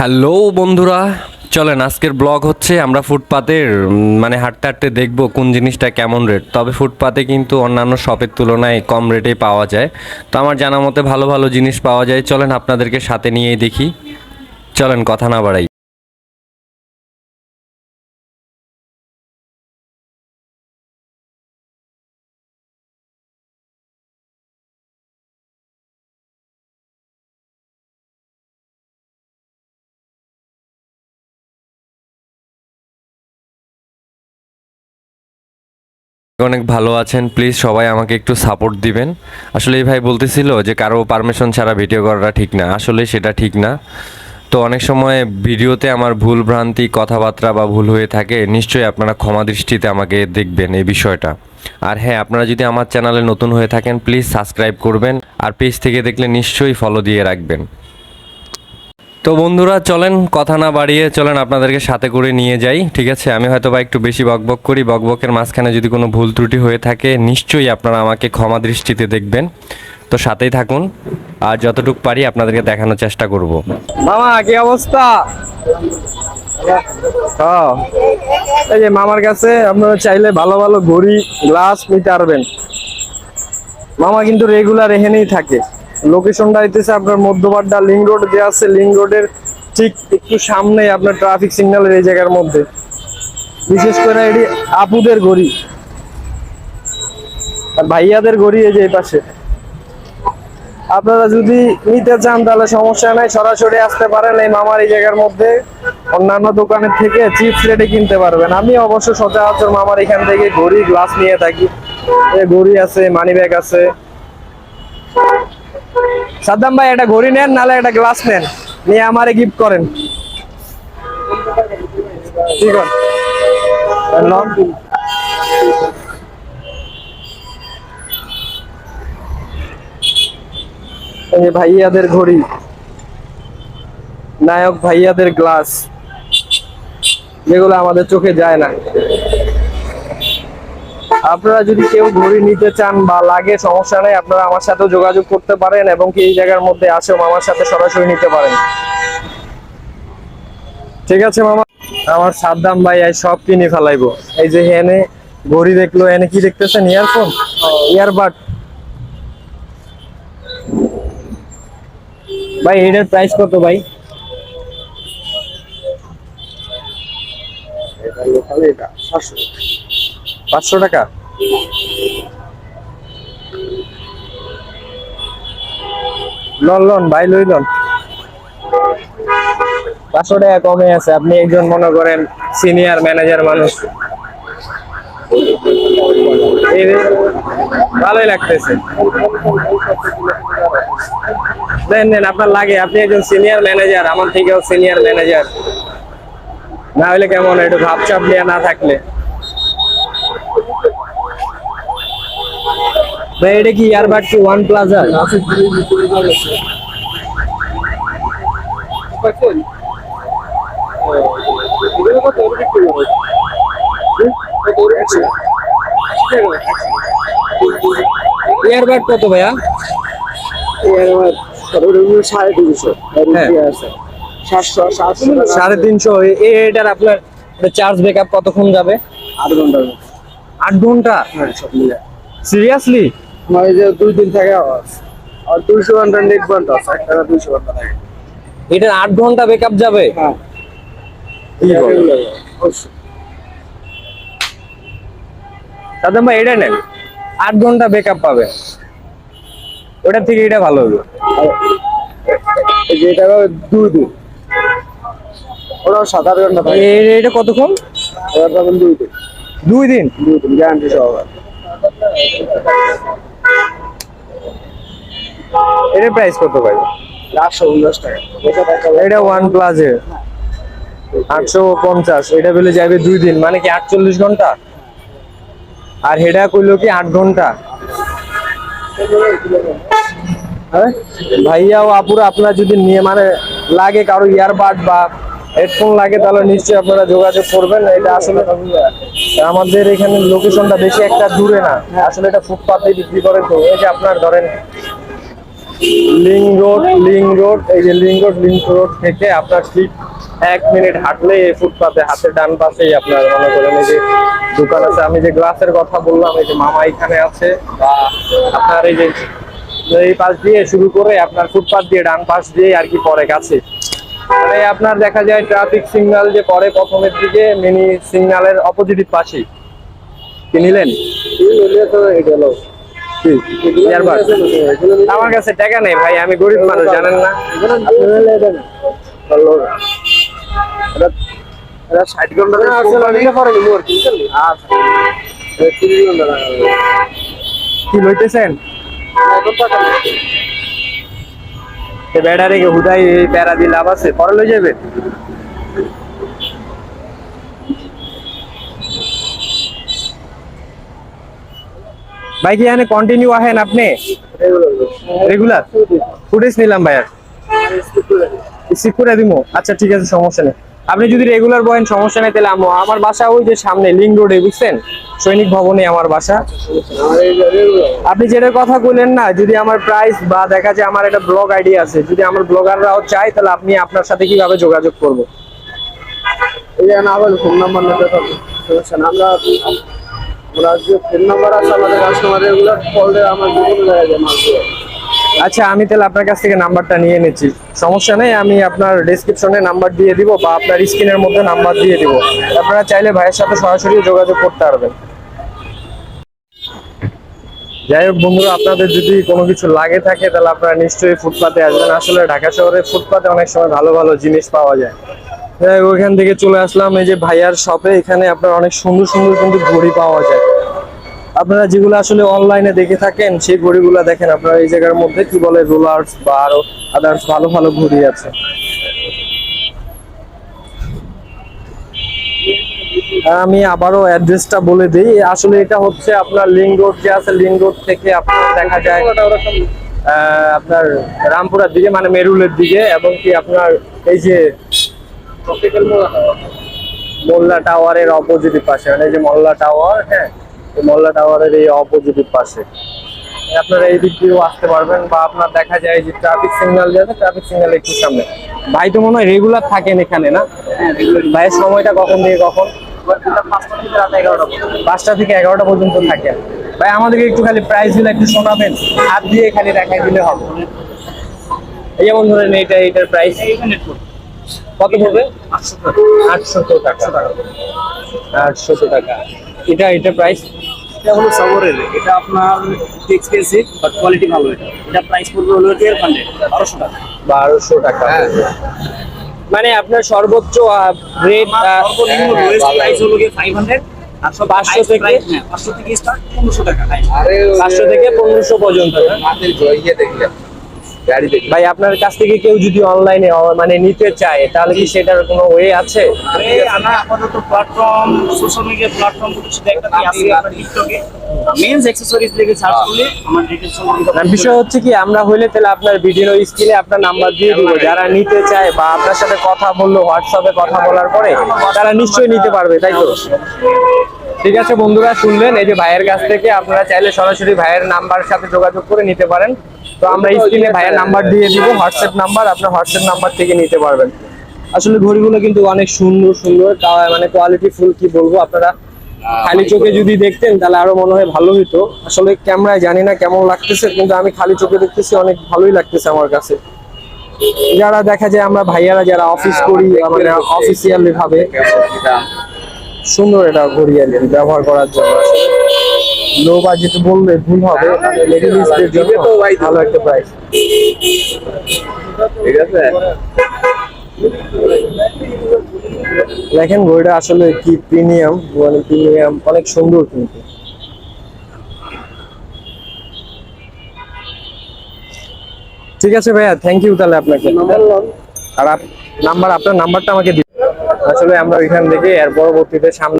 Hello বন্ধুরা, চলেন আজকের ব্লগ হচ্ছে আমরা ফুটপাতের মানে হাঁটতে হাঁটতে দেখব কোন জিনিসটা কেমন রেট তবে ফুটপাতে কিন্তু অন্যান্য শপের তুলনায় কম রেটে পাওয়া যায়। তো আমার জানা মতে ভালো ভালো জিনিস পাওয়া যায়। চলেন আপনাদেরকে সাথে নিয়েই দেখি। চলেন কথা না বাড়াই। অনেক ভালো আছেন প্লিজ সবাই আমাকে একটু সাপোর্ট দিবেন। আসলে এই ভাই বলতেছিল যে কারও পারমিশন ছাড়া ভিডিও করাটা ঠিক না। আসলে সেটা ঠিক না। তো অনেক সময় ভিডিওতে আমার ভুল ভ্রান্তি, কথাবার্তা বা ভুল হয়ে থাকে, নিশ্চয়ই আপনারা ক্ষমা দৃষ্টিতে আমাকে দেখবেন এই বিষয়টা। আর হ্যাঁ আপনারা যদি আমার চ্যানেলে নতুন হয়ে থাকেন প্লিজ সাবস্ক্রাইব করবেন। আর পেজ থেকে দেখলে নিশ্চয়ই ফলো দিয়ে রাখবেন। তো বন্ধুরা, চলেন, কথা না বাড়িয়ে চলেন, আপনাদেরকে সাথে করে নিয়ে যাই, ঠিক আছে? আমি হয়তো বা একটু বেশি বকবক করি, বকবকের মাঝখানে যদি কোনো ভুল ত্রুটি হয়ে থাকে, নিশ্চয়ই আপনারা আমাকে ক্ষমা দৃষ্টিতে দেখবেন। তো সাথেই থাকুন, আর যতটুকু পারি আপনাদেরকে দেখানোর চেষ্টা করব। মামা, কি অবস্থা? হ্যাঁ। এই যে মামার কাছে আপনারা চাইলে ভালো ভালো ঘড়ি, গ্লাস নিতে পারবেন। মামা কিন্তু রেগুলার এখানেই থাকে। লোকেশনটা হইতেছে আপনার মধ্যবাড্ডা লিং রোড যে আছে লিং রোডের ঠিক একটু সামনে আপনার ট্রাফিক সিগন্যালের এই জায়গার মধ্যে। বিশেষ করে এটি আপুদের ঘড়ি আর ভাইয়াদের ঘড়ি এই যে এই পাশে। আপনারা যদি নিতে চান, তাহলে সমস্যা নাই, সরাসরি আসতে পারেন এই মামার এই জায়গার মধ্যে। অন্যান্য দোকানের থেকে চিপস রেটে কিনতে পারবেন। আমি অবশ্য সচরাচর মামার এখান থেকে ঘড়ি গ্লাস নিয়ে থাকি। ঘড়ি আছে মানি ব্যাগ আছে। সাদ্দাম ভাই একটা ঘড়ি নেন নাহলে একটা গ্লাস নেন। নিয়ে আমারে গিফট করেন। ভাইয়াদের ঘড়ি। নায়ক ভাইয়াদের গ্লাস যেগুলো আমাদের চোখে যায় না। আপনারা যদি কেউ ঘড়ি নিতে চান বা লাগে, সমস্যা নেই, আপনারা আমার সাথেও যোগাযোগ করতে পারেন এবং কি এই জায়গার মধ্যে আসেও মামার সাথে সরাসরি নিতে পারেন। ঠিক আছে, মামা। আমার সাদ্দাম ভাই এই সব কিনে ফেলাইবো। এই যে এনে ঘড়ি দেখল, এনে কি দেখতেছেন? ইয়ারফোন? ইয়ারবাড। ভাই, এটার প্রাইস কত ভাই? পাঁচশো টাকা? লন লন, ভাই, লই লন। পাঁচশো টাকা কমে আছে। আপনি একজন মনে করেন সিনিয়র ম্যানেজার মানুষ। ভালোই লাগতেছে। দেন দেন, আপনার লাগে। আপনি একজন সিনিয়র ম্যানেজার আমার থেকেও সিনিয়র ম্যানেজার না হলে কেমন একটু ভাবচাপ নিয়ে না থাকলে। ভাই এটা কি ইয়ারবাড কি ওয়ান প্লাজা ইয়ারবাড কত? ভাইয়া? সাড়ে তিনশো। হ্যাঁ। সাতশো সাতশো সাড়ে তিনশো। এটার আপনার চার্জ ব্যাকআপ কতক্ষণ যাবে? আট ঘণ্টা। আট ঘণ্টা? হ্যাঁ সিরিয়াসলি আমার এই যে দুই দিন থাকে আর দুইশো ঘণ্টা নেট ঘণ্টা আছে এক টাকা দুইশো ঘণ্টা থাকে এটার আট ঘণ্টা ব্যাকআপ যাবে? হ্যাঁ। সাদ্দাম ভাই এটা নেন। আট ঘণ্টা ব্যাকআপ পাবে। ওটার থেকে এটা ভালো হবে। এই যে এটা দুই দিন। ওরাও সাত আট ঘণ্টা এটা কতক্ষণ? দুই দিন। দুই দিন? দুই দিন গ্যারান্টি সহকারে এটার প্রাইস কত ভাই? টাকা। এটা টাকা ওয়ান প্লাস এর। আটশো পঞ্চাশ। এটা বেলে যাবে দুই দিন। মানে কি আটচল্লিশ ঘণ্টা? আর হেডা কইলো কি আট ঘণ্টা? ভাইয়া ও আপুরা আপনারা যদি নিয়ে মানে লাগে কারও ইয়ারবাড বা হেডফোন লাগে, তাহলে নিশ্চয়ই আপনারা যোগাযোগ করবেন। এটা আসলে আমাদের এখানে লোকেশনটা বেশি একটা দূরে না। আসলে এটা ফুটপাতে বিক্রি করে তো। এই যে আপনার ধরেন লিং রোড লিং রোড, এই যে লিং রোড লিং রোড থেকে আপনার ঠিক এক মিনিট হাঁটলে এই ফুটপাতে হাতের ডান পাশেই আপনার মনে করেন এই যে দোকান আছে। আমি যে গ্লাসের কথা বললাম, এই যে মামা এখানে আছে বা আপনার এই যে এই পাশ দিয়ে শুরু করে আপনার ফুটপাত দিয়ে ডান পাশ দিয়ে আর কি পরে কাছে মানে আপনার দেখা যায় ট্রাফিক সিগন্যাল যে পরে প্রথমের দিকে মিনি সিগন্যালের অপোজিট পাশেই কি নিলেন কি? Earbud? আমার কাছে টাকা নেই ভাই, আমি গরিব মানুষ, জানেন না কি লইতেছেন বেড়া রেখে হুদাই এই প্যারা দিয়ে লাভ আছে পরে লই যাবে? ভাই কি এখানে কন্টিনিউ আহেন আপনি? রেগুলার ফুটেজ নিলাম ভাইয়ার রিসিভ করে দিমু আচ্ছা ঠিক আছে সমস্যা নেই। আপনি যদি রেগুলার বয়েন, সমস্যা নেই তাহলে আমো আমার বাসা ওই যে সামনে লিং রোডে বুঝছেন? সৈনিক ভবনে আমার বাসা। আপনি যেটা কথা বললেন না, যদি আমার প্রাইস বা দেখা যায় আমার একটা ব্লগ আইডি আছে, যদি আমার ব্লগাররাও চায়, তাহলে আপনি আপনার সাথে কীভাবে যোগাযোগ করব? ফোন নাম্বার আমরা আমরা যে ফোন নাম্বার আছে আমাদের কাস্টমারের এগুলো কল আমরা কোনো জায়গায় মাল আচ্ছা আমি তাহলে আপনার কাছ থেকে নাম্বারটা নিয়ে নিচ্ছি। সমস্যা নেই, আমি আপনার ডেসক্রিপশনে নাম্বার দিয়ে দিব বা আপনার স্ক্রিনের মধ্যে নাম্বার দিয়ে দিব। আপনারা চাইলে ভাইয়ের সাথে সরাসরি যোগাযোগ করতে পারবেন। যাই হোক বন্ধুরা, আপনাদের যদি কোনো কিছু লাগে থাকে, তাহলে আপনারা নিশ্চয়ই ফুটপাতে আসবেন। আসলে ঢাকা শহরে ফুটপাতে অনেক সময় ভালো ভালো জিনিস পাওয়া যায়। ওইখান থেকে চলে আসলাম। এই যে ভাইয়ার শপে এখানে আপনার অনেক সুন্দর সুন্দর কিন্তু ঘড়ি পাওয়া যায়। আপনারা যেগুলো আসলে অনলাইনে দেখে থাকেন সেই ঘড়িগুলো দেখেন আপনারা এই জায়গার মধ্যে কি বলে রোলার্স বা আরও আদার্স ভালো ভালো ঘড়ি আছে। আমি আবারও অ্যাড্রেসটা বলে দিই আসলে এটা হচ্ছে আপনার লিং রোড যে আছে লিং রোড থেকে আপনার দেখা যায় আহ, আপনার রামপুরার দিকে মানে মেরুলের দিকে এবং কি আপনার এই যে মোল্লা টাওয়ারের অপোজিট পাশে মানে এই যে মোল্লা টাওয়ার হ্যাঁ। মোল্লা টাওয়ারের এই অপোজিট পাশে। আপনারা এই দিক দিয়েও আসতে পারবেন বা আপনার দেখা যায় যে ট্রাফিক সিগন্যাল যে আছে ট্রাফিক সিগন্যাল একটু সামনে। ভাই তো মনে হয় রেগুলার থাকেন এখানে, না? ভাইয়ের সময়টা কখন থেকে কখন? পাঁচটা থেকে এগারোটা পর্যন্ত থাকেন ভাই, আমাদেরকে একটু খালি প্রাইস দিলে একটু শোনাবেন, হাত দিয়ে খালি দেখাই দিলে হবে। এই যেমন ধরেন এইটা এইটার প্রাইস কত পড়বে? আটশো টাকা। আটশো টাকা। এটা এটা প্রাইস এটা হলো সাগরের এটা আপনার এক্সপেন্সিভ বাট কোয়ালিটি ভালো এটা। এটা প্রাইস পড়বে হলো টুয়েলভ হান্ড্রেড বারোশো টাকা। বারোশো টাকা। মানে আপনার সর্বোচ্চ রেট সর্বনিম্ন লোয়েস্ট প্রাইস হলো গিয়ে ফাইভ হান্ড্রেড সব 500 থেকে? হ্যাঁ পাঁচশো থেকে স্টার্ট পনেরোশো টাকা। পাঁচশো থেকে পনেরোশো পর্যন্ত? ভাই আপনার কাছ থেকে কেউ যদি অনলাইনে মানে নিতে চায় তাহলে কি সেটার কোনো ওয়ে আছে? আমরা আপাতত প্ল্যাটফর্ম সোশ্যাল মিডিয়া প্ল্যাটফর্ম বিষয় হচ্ছে কি আমরা হইলে তাহলে আপনার ভিডিও স্ক্রিনে আপনার নাম্বার দিয়ে দিব। যারা নিতে চায় বা আপনার সাথে কথা বলল হোয়াটসঅ্যাপে কথা বলার পরে তারা নিশ্চয়ই নিতে পারবে তাই তো? ঠিক আছে, বন্ধুরা, শুনলেন? এই যে ভাইয়ের কাছ থেকে আপনারা চাইলে সরাসরি ভাইয়ের নাম্বার সাথে যোগাযোগ করে নিতে পারেন। তো আমরা স্ক্রিনে ভাইয়ের নাম্বার দিয়ে দিব, হোয়াটসঅ্যাপ নাম্বার আপনার হোয়াটসঅ্যাপ নাম্বার থেকে নিতে পারবেন। আসলে ঘড়িগুলো কিন্তু অনেক সুন্দর সুন্দর মানে কোয়ালিটি ফুল কি বলব আপনারা? খালি চোখে যদি দেখতেন, তাহলে আরও মনে হয় ভালো হতো আসলে ক্যামেরায় জানি না কেমন লাগতেছে, কিন্তু আমি খালি চোখে দেখতেছি, অনেক ভালোই লাগতেছে আমার কাছে। যারা দেখা যায়, আমরা ভাইয়ারা যারা অফিস করি মানে অফিসিয়ালি ভাবে। সুন্দর এটা ঘড়ি আর কি ব্যবহার করার জন্য। লো বাজেট বললে ভুল হবে জন্য ভালো একটা প্রাইস ঠিক আছে। দেখেন ঘড়িটা আসলে কি প্রিমিয়াম মানে প্রিমিয়াম অনেক সুন্দর কিন্তু। ঠিক আছে ভাইয়া থ্যাংক ইউ তাহলে আপনাকে। আর নাম্বার আপনার নাম্বারটা আমাকে আসলে আমরা ওইখান থেকে এর পরবর্তীতে সামনে